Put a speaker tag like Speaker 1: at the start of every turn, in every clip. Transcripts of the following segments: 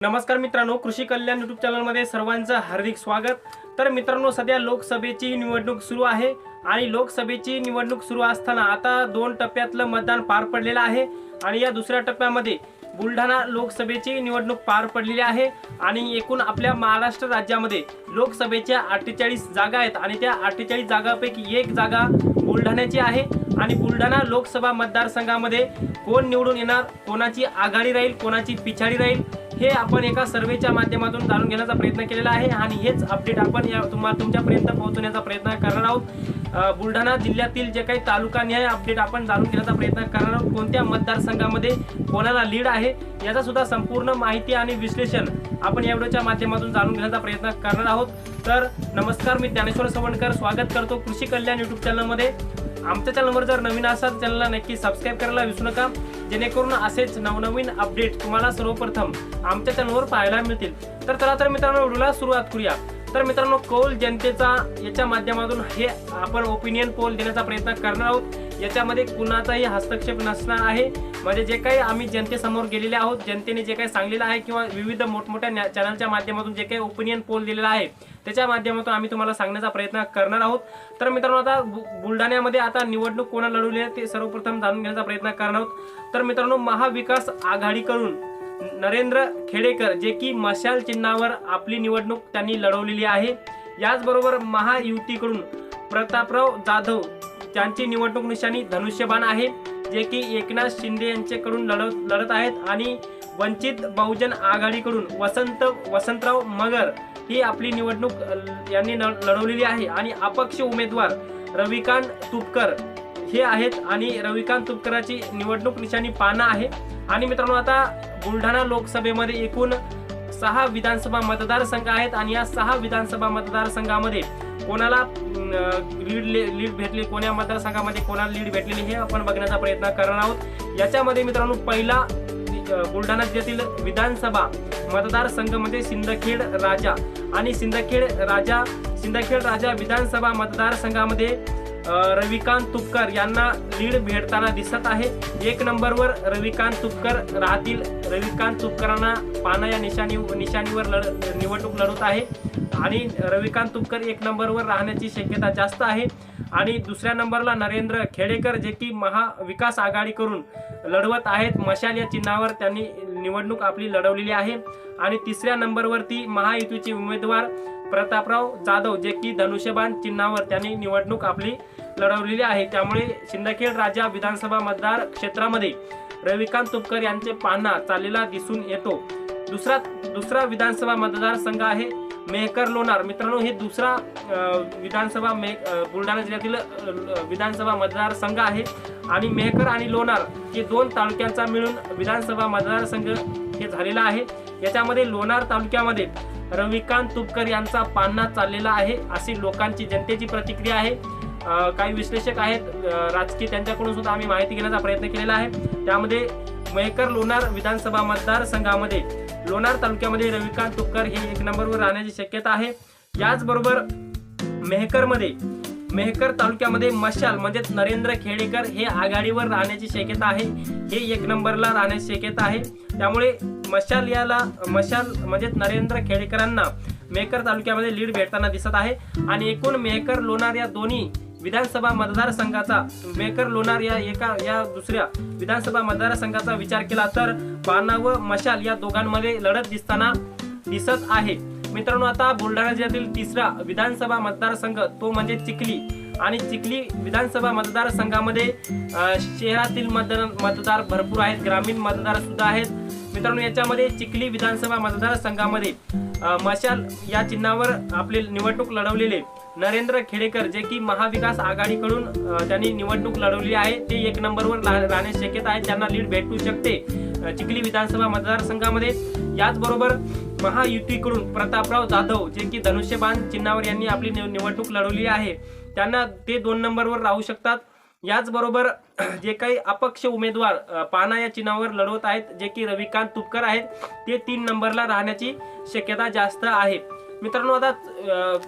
Speaker 1: नमस्कार मित्रांनो कृषी कल्याण युट्यूब चॅनलमध्ये सर्वांचं हार्दिक स्वागत. तर मित्रांनो सध्या लोकसभेची निवडणूक सुरू आहे आणि लोकसभेची निवडणूक सुरू असताना आता दोन टप्प्यातलं मतदान पार पडलेलं आहे आणि या दुसऱ्या टप्प्यामध्ये बुलढाणा लोकसभेची निवडणूक पार पडलेली आहे आणि एकूण आपल्या महाराष्ट्र राज्यामध्ये लोकसभेच्या अठ्ठेचाळीस जागा आहेत आणि त्या अठ्ठेचाळीस जागापैकी एक जागा बुलढाण्याची आहे आणि बुलढाणा लोकसभा मतदारसंघामध्ये कोण निवडून येणार कोणाची आघाडी राहील कोणाची पिछाडी राहील हे आपण एका सर्वेच्या माध्यमातून जाणून घेण्याचा प्रयत्न केलेला आहे आणि हेच अपडेट आपण या तुम्हाला तुमच्यापर्यंत पोहोचवण्याचा प्रयत्न करणार आहोत. बुलढाणा जिल्ह्यातील जे काही तालुकानिहाय अपडेट आपण जाणून घेण्याचा प्रयत्न करणार आहोत. कोणत्या मतदारसंघामध्ये कोणाला लीड आहे याचा सुद्धा संपूर्ण माहिती आणि विश्लेषण आपण या व्हिडिओच्या माध्यमातून जाणून घेण्याचा प्रयत्न करणार आहोत. तर नमस्कार मी ज्ञानेश्वर सवणकर स्वागत करतो कृषी कल्याण युट्यूब चॅनलमध्ये आमच्या चॅनलवर जर नवीन असाल चॅनलला नक्की सबस्क्राईब करायला विसरू नका. जेणेकरून असेच नवनवीन अपडेट तुम्हाला सर्वप्रथम आमच्या चॅनलवर पाहायला मिळतील. तर चला तर मित्रांनो व्हिडिओला सुरुवात करूया. तर मित्रांनो कौल जनतेचा याच्या माध्यमातून हे आपण ओपिनियन पोल देण्याचा प्रयत्न करणार आहोत. याच्यामध्ये कुणाचाही हस्तक्षेप नसणार आहे. म्हणजे जे काही आम्ही जनतेसमोर गेलेले आहोत जनतेने जे काही सांगलेलं आहे किंवा विविध मोठमोठ्या न्या- चॅनलच्या माध्यमातून जे काही ओपिनियन पोल दिलेला आहे त्याच्या माध्यमातून आम्ही तुम्हाला सांगण्याचा प्रयत्न करणार आहोत. तर मित्रांनो आता बु- बुलढाण्यामध्ये आता निवडणूक कोणा लढवली आहे ते सर्वप्रथम जाणून घेण्याचा प्रयत्न करणार आहोत. तर मित्रांनो महाविकास आघाडीकडून नरेंद्र खेडेकर जे की मशाल चिन्हावर आपली निवडणूक त्यांनी लढवलेली आहे. याचबरोबर महायुतीकडून प्रतापराव जाधव त्यांची निवडणूक निशाणी धनुष्यबाण आहे जे की एकनाथ शिंदे यांच्याकडून लढत लढत आहेत आणि वंचित बहुजन आघाडीकडून वसंत वसंतराव मगर ही आपली निवडणूक यांनी लढवलेली आहे. आणि अपक्ष उमेदवार रविकांत तुपकर हे आहेत आणि रविकांत तुपकराची निवडणूक निशाणी पाना आहे. आणि मित्रांनो आता बुलढाणा लोकसभेमध्ये एकूण सहा विधानसभा मतदारसंघ आहेत आणि या सहा विधानसभा मतदारसंघामध्ये कोणाला लीड लीड भेटली कोण्या मतदारसंघामध्ये कोणाला लीड भेटलेली हे आपण बघण्याचा प्रयत्न करणार आहोत. याच्यामध्ये मित्रांनो पहिला बुलढाणा जिल्ह्यातील विधानसभा मतदारसंघ म्हणजे सिंदखेड राजा आणि सिंदखेड राजा सिंदखेड राजा विधानसभा मतदारसंघामध्ये रविकांत तुपकर यांना लीड भेटताना दिसत आहे. एक नंबरवर रविकांत तुपकर राहतील. रविकांत तुपकरांना पाना या निशाणी निशाणीवर लढ निवडणूक लढवत आहे. आणि रविकांत तुपकर एक नंबरवर राहण्याची शक्यता जास्त आहे. आणि दुसऱ्या नंबरला नरेंद्र खेडेकर जे की महाविकास आघाडीकडून लढवत आहेत. मशाल या चिन्हावर त्यांनी निवडणूक आपली लढवलेली आहे. आणि तिसऱ्या नंबरवरती महायुतीचे उमेदवार प्रतापराव जाधव जे की धनुष्यबाण चिन्हावर त्यांनी निवडणूक आपली लढवलेली आहे. त्यामुळे शिंदखेड राजा विधानसभा मतदार क्षेत्रामध्ये रविकांत तुपकर यांचे पाहणा चाललेला दिसून येतो. दुसरा दुसरा विधानसभा मतदारसंघ आहे मेहकर लोणार. मित्रांनो हे दुसरा विधानसभा मे बुलढाणा जिल्ह्यातील विधानसभा मतदारसंघ आहे. आणि मेहकर आणि लोणार हे दोन तालुक्यांचा मिळून विधानसभा मतदारसंघ हे झालेला आहे. याच्यामध्ये लोणार तालुक्यामध्ये रविकांत तुपकर यांचा पान्हा चाललेला आहे. अशी लोकांची जनतेची प्रतिक्रिया आहे. काही विश्लेषक आहेत राजकीय त्यांच्याकडून सुद्धा आम्ही माहिती घेण्याचा प्रयत्न केलेला आहे. त्यामध्ये मेहकर लोणार विधानसभा मतदारसंघामध्ये लोणार तालुक्यामध्ये रविकांत तुपकर हे एक नंबरवर राहण्याची शक्यता आहे. याचबरोबर मेहकरमध्ये मेहकर तालुक्यामध्ये मशाल म्हणजेच नरेंद्र खेडेकर हे आघाडीवर राहण्याची शक्यता आहे. हे एक नंबरला राहण्याची शक्यता आहे. त्यामुळे मशाल याला मशाल म्हणजेच नरेंद्र खेडेकरांना मेहकर तालुक्यामध्ये लीड भेटताना दिसत आहे. आणि एकूण मेहकर लोणार या दोन्ही विधानसभा मतदारसंघाचा मेकर लोणार या एका या दुसऱ्या विधानसभा मतदारसंघाचा विचार केला तर पाना व मशाल या दोघांमध्ये लढत दिसताना दिसत आहे. मित्रांनो आता बुलढाणा जिल्ह्यातील तिसरा विधानसभा मतदारसंघ तो म्हणजे चिखली. आणि चिखली विधानसभा मतदारसंघामध्ये शहरातील मतदार मतदार भरपूर आहेत ग्रामीण मतदार सुद्धा आहेत. मित्रांनो याच्यामध्ये चिखली विधानसभा मतदारसंघामध्ये मशाल या चिन्हावर आपले निवडणूक लढवलेले नरेंद्र खेडेकर जे की महाविकास आघाडीकडून त्यांनी निवडणूक लढवली आहे ते एक नंबरवर राहणे शक्यत शक्यता आहे त्यांना लीड भेटू शकते चिखली विधानसभा मतदारसंघामध्ये. याचबरोबर महायुतीकडून प्रतापराव जाधव जे की धनुष्यबाण चिन्हावर यांनी आपली निव- निवडणूक लढवली आहे त्यांना ते दोन नंबरवर राहू शकतात. याचबरोबर जे काही अपक्ष उमेदवार पाना या चिन्हावर लढवत आहेत जे की रविकांत तुपकर आहेत ते तीन नंबरला राहण्याची शक्यता जास्त आहे. मित्रांनो आता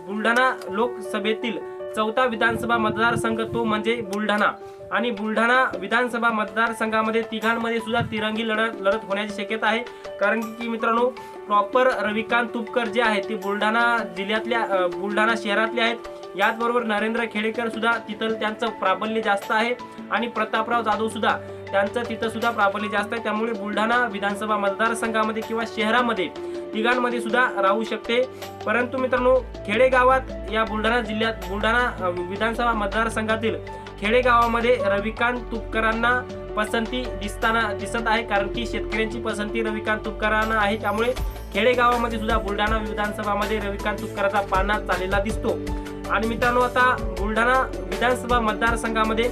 Speaker 1: बुलढाणा लोकसभेतील चौथा विधानसभा मतदारसंघ तो म्हणजे बुलढाणा. आणि बुलढाणा विधानसभा मतदारसंघामध्ये तिघांमध्ये सुद्धा तिरंगी लढत लढत होण्याची शक्यता आहे. कारण की मित्रांनो प्रॉपर रविकांत तुपकर जे आहेत ते बुलढाणा जिल्ह्यातल्या बुलढाणा शहरातले आहेत. याचबरोबर नरेंद्र खेडेकर सुद्धा तिथं त्यांचं प्राबल्य जास्त आहे. आणि प्रतापराव जाधव सुद्धा त्यांचं तिथं सुद्धा प्राबल्य जास्त आहे. त्यामुळे बुलढाणा विधानसभा मतदारसंघामध्ये किंवा शहरामध्ये तिघांमध्ये सुद्धा राहू शकते. परंतु मित्रांनो खेडेगावात या बुलढाणा जिल्ह्यात बुलढाणा विधानसभा मतदारसंघातील खेडेगावामध्ये रविकांत तुपकरांना पसंती दिसताना दिसत आहे. कारण की शेतकऱ्यांची पसंती रविकांत तुपकरांना आहे. त्यामुळे खेडेगावामध्ये सुद्धा बुलढाणा विधानसभामध्ये रविकांत तुपकराचा पाना चाललेला दिसतो. आणि मित्रांनो आता बुलढाणा विधानसभा मतदारसंघामध्ये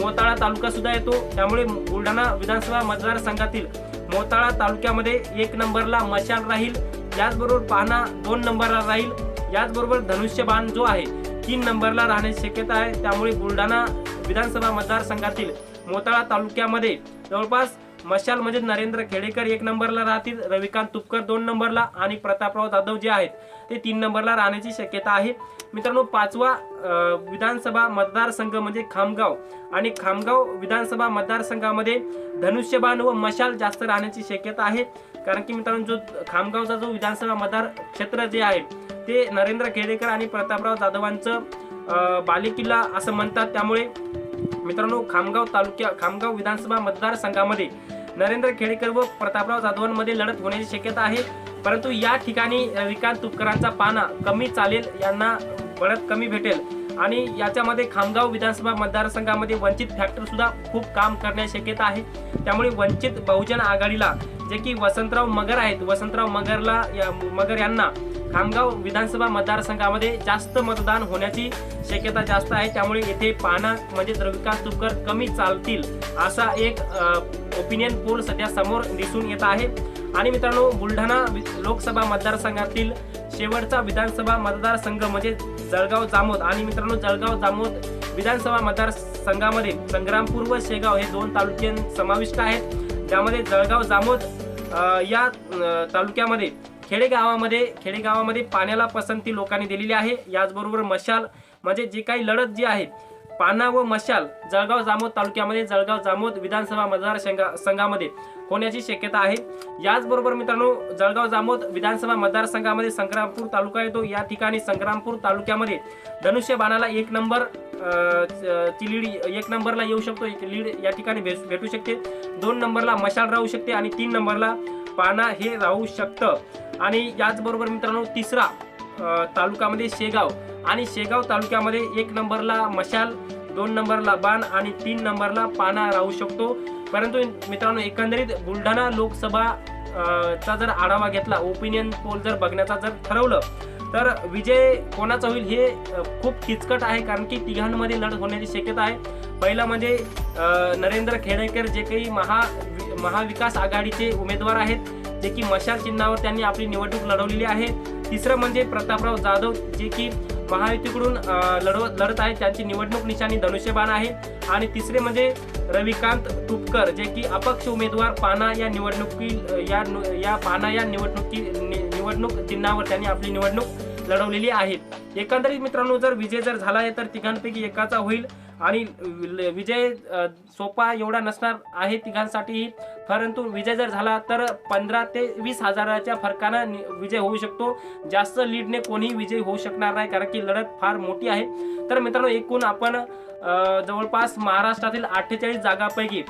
Speaker 1: मोताळा तालुका सुद्धा येतो. त्यामुळे बुलढाणा विधानसभा मतदारसंघातील मोताळा तालुक्यामध्ये एक नंबरला मशाल राहील. याचबरोबर पाहणा दोन नंबरला राहील. याचबरोबर धनुष्यबाण जो आहे तीन नंबरला राहण्याची शक्यता आहे. त्यामुळे बुलढाणा विधानसभा मतदारसंघातील मोताळा तालुक्यामध्ये जवळपास मशाल म्हणजे नरेंद्र खेडेकर एक नंबरला राहतील रविकांत तुपकर दोन नंबरला आणि प्रतापराव जाधव जे आहेत ते तीन नंबरला राहण्याची शक्यता आहे. मित्रांनो पाचवा विधानसभा मतदारसंघ म्हणजे खामगाव आणि खामगाव विधानसभा मतदारसंघामध्ये धनुष्यबाण व मशाल जास्त राहण्याची शक्यता आहे. कारण की मित्रांनो जो खामगावचा जो विधानसभा मतदार क्षेत्र जे आहे ते नरेंद्र खेडेकर आणि प्रतापराव जाधवांचं बालेकिल्ला असं म्हणतात. त्यामुळे मित्रांनो खामगाव तालुक्या खामगाव विधानसभा मतदारसंघामध्ये नरेंद्र खेडेकर व प्रतापराव जाधवांमध्ये लढत होण्याची शक्यता आहे. परंतु या ठिकाणी विकांत तुपकरांचा पाना कमी चालेल यांना बळत कमी भेटेल. आणि याच्यामध्ये खामगाव विधानसभा मतदारसंघामध्ये वंचित फॅक्टर सुद्धा खूप काम करण्याची शक्यता आहे. त्यामुळे वंचित बहुजन आघाडीला जे की वसंतराव मगर आहेत वसंतराव मगरला या मगर यांना खामगाव विधानसभा मतदारसंघामध्ये जास्त मतदान होण्याची शक्यता जास्त आहे. त्यामुळे येथे पाना म्हणजे रविकांत तुपकर कमी चालतील असा एक ओपिनियन पोल सध्या समोर दिसून येत आहे. आणि मित्रांनो बुलढाणा वि- लोकसभा मतदारसंघातील शेवटचा विधानसभा मतदारसंघ म्हणजे जळगाव जामोद. आणि मित्रांनो जळगाव जामोद विधानसभा मतदारसंघामध्ये संग्रामपूर व शेगाव हे दोन तालुके समाविष्ट आहेत. ज्यामध्ये जळगाव जामोद या तालुक्यामध्ये खेडेगावामध्ये खेडेगावामध्ये पाण्याला पसंती लोकांनी दिलेली आहे. याचबरोबर मशाल म्हणजे जी काही लढत जी आहे पाना व मशाल जळगाव जामोद तालुक्यामध्ये जळगाव जामोद विधानसभा मतदारसंघा संघामध्ये होण्याची शक्यता आहे. याचबरोबर मित्रांनो जळगाव जामोद विधानसभा मतदारसंघामध्ये संग्रामपूर तालुका येतो. या ठिकाणी संग्रामपूर तालुक्यामध्ये धनुष्य बाणाला एक नंबर अ, ची लीड एक नंबरला येऊ शकतो. एक लीड या ठिकाणी भेट- भेटू शकते. दोन नंबरला मशाल राहू शकते आणि तीन नंबरला पाना हे राहू शकतं. आणि याचबरोबर मित्रांनो तिसरा तालुक्यामध्ये शेगाव. आणि शेगाव तालुक्यामध्ये एक नंबरला मशाल दोन नंबरला बाण आणि तीन नंबरला पाना राहू शकतो. परंतु मित्रांनो एकंदरीत बुलढाणा लोकसभा चा जर आढावा घेतला ओपिनियन पोल जर बघण्याचा जर ठरवलं तर विजय कोणाचा होईल हे खूप किचकट आहे कारण की तिघांमध्ये लढत होण्याची शक्यता आहे. पहिला म्हणजे नरेंद्र खेडेकर जे काही महा महाविकास आघाडीचे उमेदवार आहेत जे की मशाल चिन्हावर त्यांनी आपली निवडणूक लढवलेली आहे. तिसरं म्हणजे प्रतापराव जाधव जे की महायुतीकडून लढव लढत आहेत त्यांची निवडणूक निशाणी धनुष्यबाण आहे. आणि तिसरे म्हणजे रविकांत तुपकर जे की अपक्ष उमेदवार पाना या निवडणुकी या नु- या पाना या निवडणुकी निवडणूक चिन्हावर त्यांनी आपली निवडणूक लढवलेली आहे. एकंदरीत मित्रांनो जर विजय जर झाला आहे तर तिघांपैकी एकाचा होईल आणि विजय सोपा एवढा नसणार आहे तिघांसाठीही. परंतु विजय जर झाला तर पंधरा ते वीस हजाराच्या फरकानं नि- विजय होऊ शकतो. जास्त लीडने कोणीही विजय होऊ शकणार नाही कारण की लढत फार मोठी आहे. तर मित्रांनो एकूण आपण जवळपास महाराष्ट्रातील अठ्ठेचाळीस जागापैकी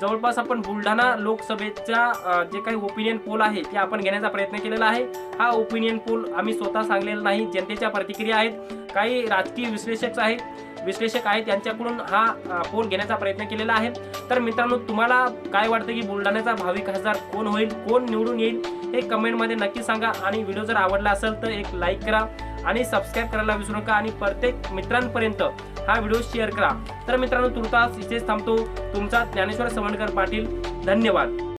Speaker 1: जवळपास आपण बुलढाणा लोकसभेचा जे काही ओपिनियन पोल आहे ते आपण घेण्याचा प्रयत्न केलेला आहे. हा ओपिनियन पोल आम्ही स्वतः सांगलेला नाही जनतेच्या प्रतिक्रिया आहेत. काही राजकीय विश्लेषक आहेत विश्लेषक आहेत त्यांच्याकडून हा पोल घेण्याचा प्रयत्न केलेला आहे. तर मित्रांनो तुम्हाला काय वाटतं की बुलढाण्याचा भावी खासदार कोण होईल कोण निवडून येईल हे कमेंटमध्ये नक्की सांगा. आणि व्हिडिओ जर आवडला असेल तर एक लाईक करा. आणि सबस्क्राईब करायला विसरू नका आणि प्रत्येक मित्रांपर्यंत हा व्हिडिओ शेअर करा. तर मित्रांनो तुर्तास इथेच थांबतो. तुमचा ज्ञानेश्वर सवणकर पाटील धन्यवाद.